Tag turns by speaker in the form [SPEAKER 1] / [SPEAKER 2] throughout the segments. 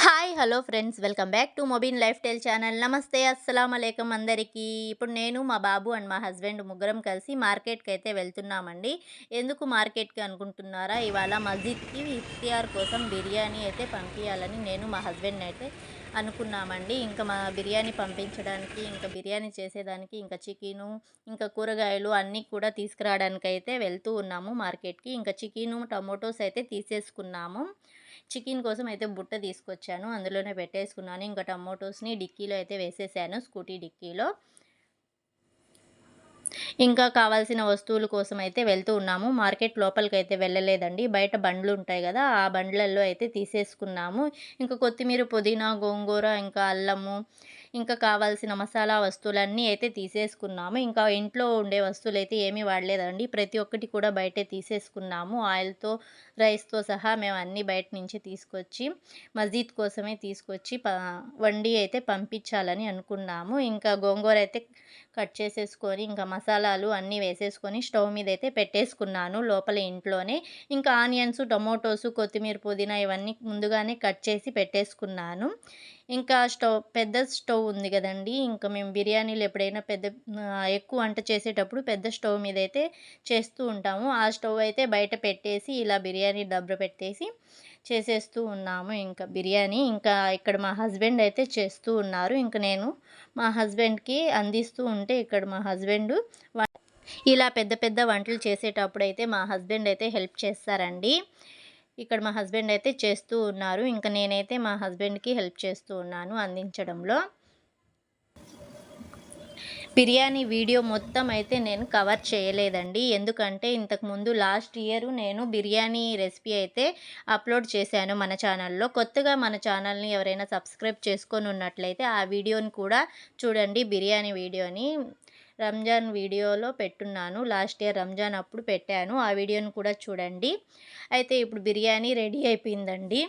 [SPEAKER 1] Hi, hi hello friends. Welcome back to mobile lifestyle channel. నమస్తే అస్సలం అలైకం అందరికీ. ఇప్పుడు నేను మా బాబు అండ్ మా హస్బెండ్ ముగ్గురం కలిసి మార్కెట్కి అయితే వెళ్తున్నామండి. ఎందుకు మార్కెట్కి అనుకుంటున్నారా? ఇవాళ మస్జిద్కి ఇఫ్తియార్ కోసం బిర్యానీ అయితే పంపించాలని నేను మా హస్బెండ్ అయితే అనుకున్నామండి. ఇంకా మా బిర్యానీ పంపించడానికి ఇంకా బిర్యానీ చేసేదానికి ఇంకా చికెను ఇంకా కూరగాయలు అన్నీ కూడా తీసుకురావడానికి అయితే వెళ్తూ ఉన్నాము మార్కెట్కి. ఇంకా చికెను టమోటోస్ అయితే తీసేసుకున్నాము. చికెన్ కోసం అయితే బుట్ట తీసుకొచ్చాను. అందులోనే పెట్టేసుకున్నాను. ఇంకా టమోటోస్ని డిక్కీలో అయితే వేసేసాను స్కూటీ డిక్కీలో. ఇంకా కావాల్సిన వస్తువుల కోసం అయితే వెళ్తూ ఉన్నాము. మార్కెట్ లోపలికి అయితే వెళ్ళలేదండి. బయట బండ్లు ఉంటాయి కదా ఆ బండ్లలో అయితే తీసేసుకున్నాము. ఇంకా కొత్తిమీర పుదీనా గోంగూర ఇంకా అల్లము ఇంకా కావాల్సిన మసాలా వస్తువులన్నీ అయితే తీసేసుకున్నాము. ఇంకా ఇంట్లో ఉండే వస్తువులు అయితే ఏమీ వాడలేదండి. ప్రతి ఒక్కటి కూడా బయటే తీసేసుకున్నాము. ఆయిల్తో రైస్తో సహా మేము అన్నీ బయట నుంచి తీసుకొచ్చి మస్జిద్ కోసమే తీసుకొచ్చి ప వండి అయితే పంపించాలని అనుకున్నాము. ఇంకా గోంగూర అయితే కట్ చేసేసుకొని ఇంకా మసాలాలు అన్నీ వేసేసుకొని స్టవ్ మీద అయితే పెట్టేసుకున్నాను లోపల ఇంట్లోనే. ఇంకా ఆనియన్స్ టొమాటోస్ కొత్తిమీర పుదీనా ఇవన్నీ ముందుగానే కట్ చేసి పెట్టేసుకున్నాను. ఇంకా స్టవ్ పెద్ద స్టవ్ ఉంది కదండి. ఇంకా మేము బిర్యానీలు ఎప్పుడైనా పెద్ద ఎక్కువ వంట చేసేటప్పుడు పెద్ద స్టవ్ మీద అయితే చేస్తూ ఉంటాము. ఆ స్టవ్ అయితే బయట పెట్టేసి ఇలా బిర్యానీ దబ్బర పెట్టేసి చేసేస్తూ ఉన్నాము. ఇంకా బిర్యానీ ఇంకా ఇక్కడ మా హస్బెండ్ అయితే చేస్తూ ఉన్నారు. ఇంకా నేను మా హస్బెండ్కి అందిస్తూ ఉంటే ఇక్కడ మా హస్బెండ్ ఇలా పెద్ద పెద్ద వంటలు చేసేటప్పుడు అయితే మా హస్బెండ్ అయితే హెల్ప్ చేస్తారండి. ఇక్కడ మా హస్బెండ్ అయితే చేస్తూ ఉన్నారు. ఇంకా నేనైతే మా హస్బెండ్కి హెల్ప్ చేస్తూ ఉన్నాను అందించడంలో. బిర్యానీ వీడియో మొత్తం అయితే నేను కవర్ చేయలేదండి. ఎందుకంటే ఇంతకుముందు లాస్ట్ ఇయర్ నేను బిర్యానీ రెసిపీ అయితే అప్లోడ్ చేశాను మన ఛానల్లో. కొత్తగా మన ఛానల్ని ఎవరైనా సబ్స్క్రైబ్ చేసుకొని ఉన్నట్లయితే ఆ వీడియోని కూడా చూడండి. బిర్యానీ వీడియోని రంజాన్ వీడియోలో పెట్టున్నాను. లాస్ట్ ఇయర్ రంజాన్ అప్పుడు పెట్టాను. ఆ వీడియోను కూడా చూడండి. అయితే ఇప్పుడు బిర్యానీ రెడీ అయిపోయిందండి.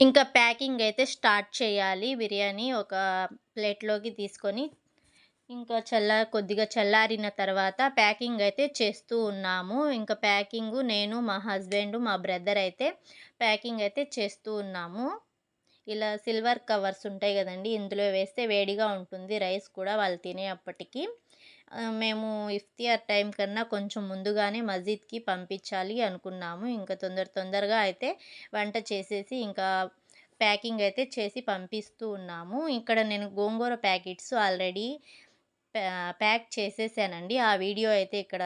[SPEAKER 1] ఇంకా ప్యాకింగ్ అయితే స్టార్ట్ చేయాలి. బిర్యానీ ఒక ప్లేట్లోకి తీసుకొని ఇంకా చల్ల కొద్దిగా చల్లారిన తర్వాత ప్యాకింగ్ అయితే చేస్తూ ఉన్నాము. ఇంకా ప్యాకింగ్ నేను మా హస్బెండ్ మా బ్రదర్ అయితే ప్యాకింగ్ అయితే చేస్తూ ఉన్నాము. ఇలా సిల్వర్ కవర్స్ ఉంటాయి కదండి ఇందులో వేస్తే వేడిగా ఉంటుంది రైస్ కూడా వాళ్ళు తినేప్పటికీ. మేము ఇఫ్తియార్ టైం కన్నా కొంచెం ముందుగానే మస్జిద్కి పంపించాలి అనుకున్నాము. ఇంకా తొందర తొందరగా అయితే వంట చేసేసి ఇంకా ప్యాకింగ్ అయితే చేసి పంపిస్తూ ఉన్నాము. ఇక్కడ నేను గోంగూర ప్యాకెట్స్ ఆల్రెడీ ప్యాక్ చేసేసానండి. ఆ వీడియో అయితే ఇక్కడ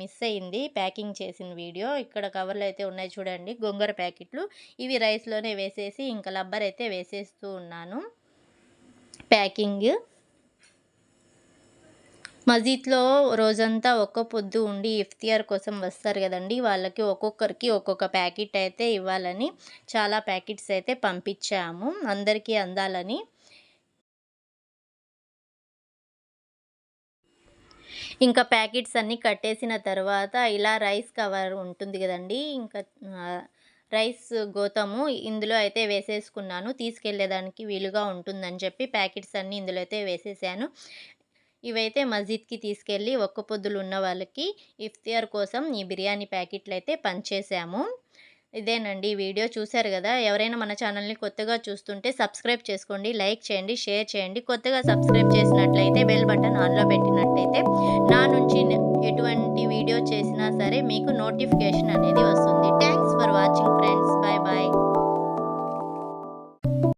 [SPEAKER 1] మిస్ అయింది. ప్యాకింగ్ చేసిన వీడియో. ఇక్కడ కవర్లు అయితే ఉన్నాయి చూడండి. గొంగర ప్యాకెట్లు. ఇవి రైస్లోనే వేసేసి ఇంకా లబ్బర్ అయితే వేసేస్తూ ఉన్నాను. ప్యాకింగ్. మజీద్లో రోజంతా ఒక్క పొద్దు ఉండి ఇఫ్తియార్ కోసం వస్తారు కదండి. వాళ్ళకి ఒక్కొక్కరికి ఒక్కొక్క ప్యాకెట్ అయితే ఇవ్వాలని చాలా ప్యాకెట్స్ అయితే పంపించాము. అందరికీ అందాలని. ఇంకా ప్యాకెట్స్ అన్నీ కట్టేసిన తర్వాత ఇలా రైస్ కవర్ ఉంటుంది కదండి ఇంకా రైస్ గోతము ఇందులో అయితే వేసేసుకున్నాను. తీసుకెళ్ళేదానికి వీలుగా ఉంటుందని చెప్పి ప్యాకెట్స్ అన్నీ ఇందులో అయితే వేసేసాను. ఇవైతే మస్జిద్కి తీసుకెళ్ళి ఒక్క పొద్దులు ఉన్న వాళ్ళకి ఇఫ్తియార్ కోసం ఈ బిర్యానీ ప్యాకెట్లు అయితే పనిచేసాము ఇదేనండి వీడియో చూశారు కదా? ఎవరైనా మన ఛానల్ని కొత్తగా చూస్తుంటే సబ్స్క్రైబ్ చేసుకోండి లైక్ చేయండి షేర్ చేయండి. కొత్తగా సబ్స్క్రైబ్ చేసినట్లయితే బెల్ బటన్ ఆన్లో పెట్టినట్లయితే నా నుంచి ఎటువంటి వీడియో చేసినా సరే మీకు నోటిఫికేషన్ అనేది వస్తుంది. Thanks for watching friends